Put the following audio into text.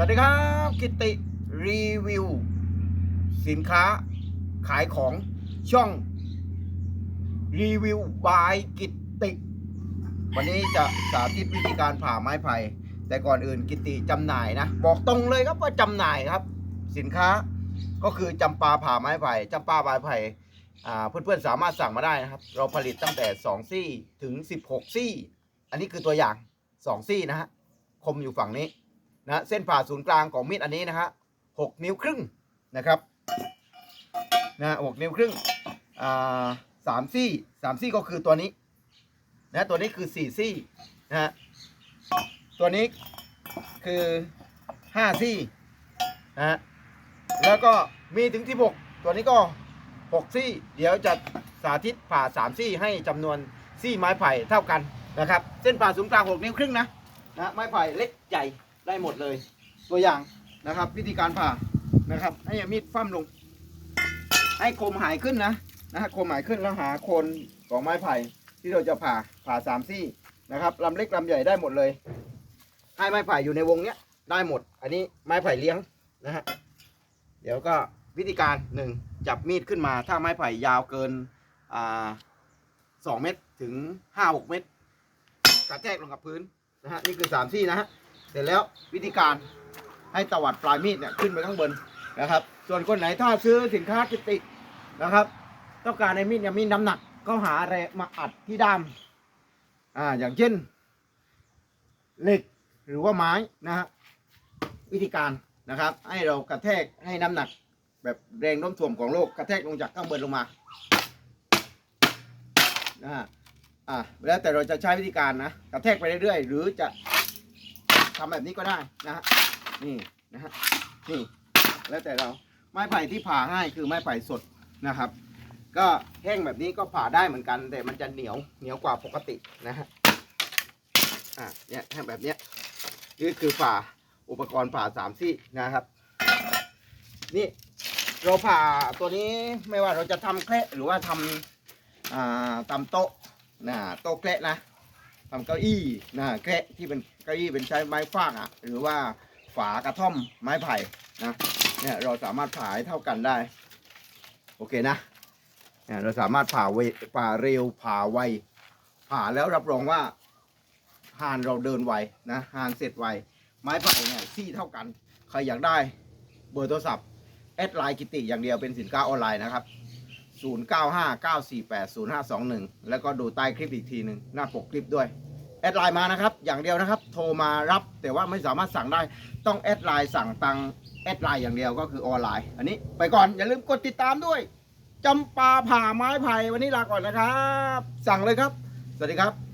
สวัสดีครับ กิติรีวิว สินค้าขายของช่อง รีวิวบายกิติวันนี้จะสาธิตวิธีการผ่าไม้ไผ่แต่ก่อนอื่นกิติจำหน่ายนะ บอกตรงเลยครับว่าจำหน่ายครับ สินค้าก็คือจำปาผ่าไม้ไผ่จำปาไม้ไผ่เพื่อนๆสามารถสั่งมาได้นะครับ เราผลิตตั้งแต่ 2 ซี่ถึง 16 ซี่ อันนี้คือตัวอย่าง 2 ซี่นะฮะคมอยู่ฝั่งนี้ นะเส้นผ่าศูนย์กลางของมีดอันนี้นะฮะหกนิ้วครึ่งนะครับนะหกนิ้วครึ่งอ่าสามซี่สามซี่ก็คือตัวนี้นะตัวนี้คือสี่ซี่นะฮะตัวนี้คือห้าซี่นะฮะแล้วก็มีถึงที่หกตัวนี้ก็หกซี่ เดี๋ยวจะสาธิตผ่าสามซี่ให้จำนวนซี่ไม้ไผ่เท่ากันนะครับ เส้นผ่าศูนย์กลางหกนิ้วครึ่งนะนะไม้ไผ่เล็กใหญ่ ได้หมดเลย ตัวอย่างนะครับ วิธีการผ่านะครับ ให้มีดฟั่มลง ให้คมหายขึ้นนะนะฮะคมหายขึ้นแล้วหาโคนของไม้ไผ่ที่เราจะผ่าผ่าสามซี่นะครับลำเล็กลำใหญ่ได้หมดเลย ให้ไม้ไผ่อยู่ในวงเนี้ยได้หมด อันนี้ไม้ไผ่เลี้ยงนะฮะเดี๋ยวก็วิธีการหนึ่งจับมีดขึ้นมา ถ้าไม้ไผ่ยาวเกินอ่าสองเมตรถึงห้าหกเมตรกระแทกลงกับพื้นนะฮะนี่คือสามซี่นะฮะ เสร็จแล้ววิธีการให้ตวัดปลายมีดเนี่ยขึ้นไปข้างบนนะครับ ส่วนคนไหนถ้าซื้อสินค้ากิตินะครับ ต้องการในมีดเนี่ยมีน้ำหนักก็หาอะไรมาอัดที่ด้ามอ่าอย่างเช่นเหล็กหรือว่าไม้นะฮะวิธีการนะครับ ให้เรากระแทกให้น้ำหนัก แบบแรงโน้มถ่วงของโลกกระแทกลงจากข้างบนลงมานะฮะอ่าแล้วแต่เราจะใช้วิธีการนะกระแทกไปเรื่อยๆ หรือจะ ทำแบบนี้ก็ได้นะฮะนี่นะฮะนี่แล้วแต่เราไม้ไผ่ที่ผ่าง่ายคือไม้ไผ่สดนะครับ ก็แห้งแบบนี้ก็ผ่าได้เหมือนกัน แต่มันจะเหนียวเหนียวกว่าปกตินะฮะอะเนี่ยแห้งแบบเนี้ยนี่คือผ่าอุปกรณ์ผ่าสามซี่นะครับ นี่เราผ่าตัวนี้ไม่ว่าเราจะทำแคระหรือว่าทำอ่าทำโต๊ะนะโต๊ะแคระนะ ทำเก้าอี้นะแกะที่เป็นเก้าอี้เป็นใช้ไม้ฟางอะ หรือว่าฝากระท่อมไม้ไผ่นะเนี่ยเราสามารถผ่าให้เท่ากันได้ โอเคนะเนี่ยเราสามารถผ่าเวผ่าเร็วผ่าไวผ่าแล้วรับรองว่าหานเราเดินไวนะหานเสร็จไวไม้ไผ่เนี่ยซี่เท่ากัน ใครอยากได้เบอร์โทรศัพท์แอดไลน์กิติอย่างเดียวเป็นสินค้าออนไลน์นะครับ 0959480521 แล้วก็ดูใต้คลิปอีกทีหนึ่งหน้าปกคลิปด้วย แอดไลน์มานะครับ อย่างเดียวนะครับ โทรมารับแต่ว่าไม่สามารถสั่งได้ต้องแอดไลน์สั่งตังแอดไลน์อย่างเดียวก็คือออนไลน์ อันนี้ไปก่อนอย่าลืมกดติดตามด้วยจำปาผ่าไม้ไผ่วันนี้ลาก่อนนะครับ สั่งเลยครับ สวัสดีครับ